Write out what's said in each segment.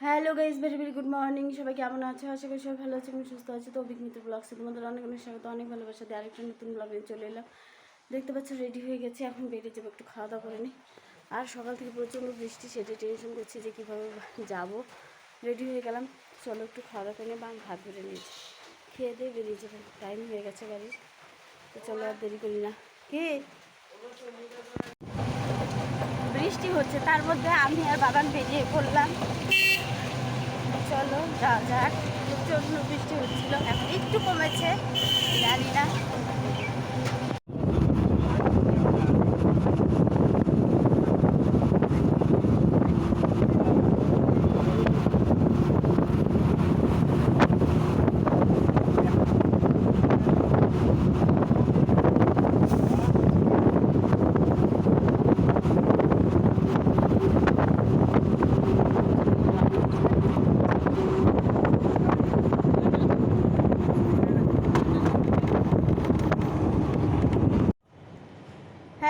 Hello guys very very good morning সবাই কেমন আছো? আশা করি সবাই ভালো আছে এবং সুস্থ আছে। তো অভিজ্ঞতা ব্লগসে তোমাদের অনেক অনেক স্বাগত, অনেক ভালোবাসা দিয়ে আরেকটা নতুন ব্লগে চলে এলাম। দেখতে পাচ্ছ রেডি হয়ে গেছে, এখন বেরিয়ে যাব, একটু খাওয়া দাওয়া করে নিই আর সকাল থেকে প্রচণ্ড বৃষ্টি, সেটা টেনশন করছি যে কীভাবে যাব। রেডি হয়ে গেলাম, চলো একটু খাওয়া দাওয়া করে নিই বা আমি ভাত ধরে নিয়েছি। খেয়ে দিয়ে বেরিয়ে যাব টাইম হয়ে গেছে গাড়ির। তো চলো আর দেরি করি না। কে? বৃষ্টি হচ্ছে, তার মধ্যে আমি আর বাগান বেরিয়ে পড়লাম। চলো যাওয়া যাক। প্রচণ্ড বৃষ্টি হচ্ছিল এখন একটু কমেছে জানি না।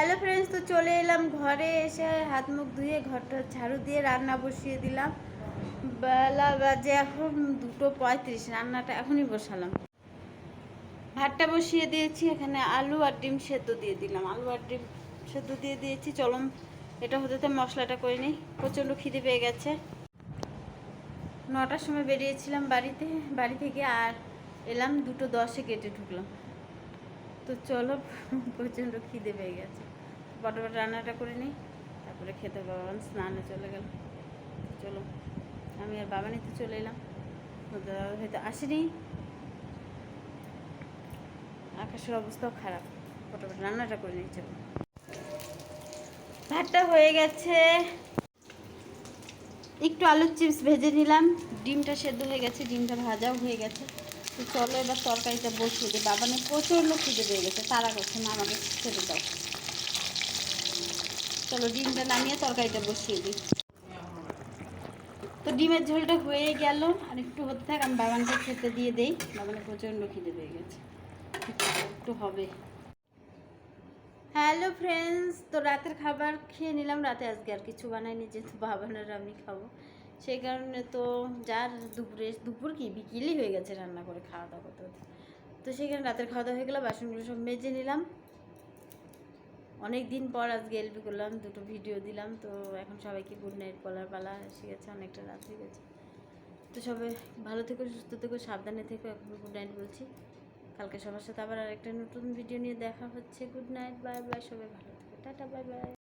হ্যালো ফ্রেন্ডস, তো চলে এলাম ঘরে এসে হাত মুখ ধুয়ে ঘরটা ঝাড়ু দিয়ে রান্না বসিয়ে দিলাম। বেলা বাজে এখন দুটো পঁয়ত্রিশ, রান্নাটা এখনই বসালাম। ভাতটা বসিয়ে দিয়েছি, এখানে আলু আর ডিম সেদ্ধ দিয়ে দিলাম। আলু আর ডিম সেদ্ধ দিয়ে দিয়েছি চলম এটা হতে মশলাটা করে নিই। প্রচণ্ড খিদে পেয়ে গেছে। নটার সময় বেরিয়েছিলাম বাড়িতে, বাড়ি থেকে আর এলাম, দুটো দশে গেটে ঢুকলাম। তো চলো, প্রচণ্ড খিদে পেয়ে গেছে। ফটাফট রান্নাটা করে নিই। তারপরে খেতে বাবান স্নানে চলে গেল। চলো, আমি আর বাবানিতে চলে এলাম। হয়তো আসেনি। আকাশের অবস্থাও খারাপ। ফটাফট রান্নাটা করে নিই, চলো। ভাতটা হয়ে গেছে। একটু আলুর চিপস ভেজে নিলাম। ডিমটা সেদ্ধ হয়ে গেছে, ডিমটা ভাজাও হয়ে গেছে। তো চলো এবার তরকারিটা বসিয়ে দিই। বাবানের প্রচণ্ড খুঁজে পেয়ে গেছে। তারা করছে না আমাকে খেতে দাও। চলো ডিমটা নামিয়ে তরকারিটা বসিয়ে দিই। তো ডিমের ঝোলটা হয়ে গেল, আর একটু হতে থাক, আমি বাবানকে খেতে দিয়ে দেই। বাবানের প্রচণ্ড খিদে পেয়ে গেছে। একটু হবে। হ্যালো ফ্রেন্ডস তো রাতের খাবার খেয়ে নিলাম, রাতে আজকে আর কিছু বানাইনি, যেহেতু বাবানের আমি খাব। সেই কারণে তো যার দুপুরে, দুপুর কি? বিকেলই হয়ে গেছে রান্না করে, খাওয়া দাওয়া করতে করতে। তো সেখানে রাতের খাওয়া দাওয়া হয়ে গেলো, বাসনগুলো সব মেজে নিলাম। অনেক দিন পর আজকে এলবি করলাম, দুটো ভিডিও দিলাম, তো এখন সবাইকে গুড নাইট বলার পালা এসে গেছে, অনেকটা রাত হয়ে গেছে। তো সবাই ভালো থেকো, সুস্থ থেকো, সাবধানে থেকো, এখন গুড নাইট বলছি। কালকে সবার সাথে আবার আরেকটা নতুন ভিডিও নিয়ে দেখা হচ্ছে। গুড নাইট বাই বাই সবাই ভালো থেকো। Tata bye bye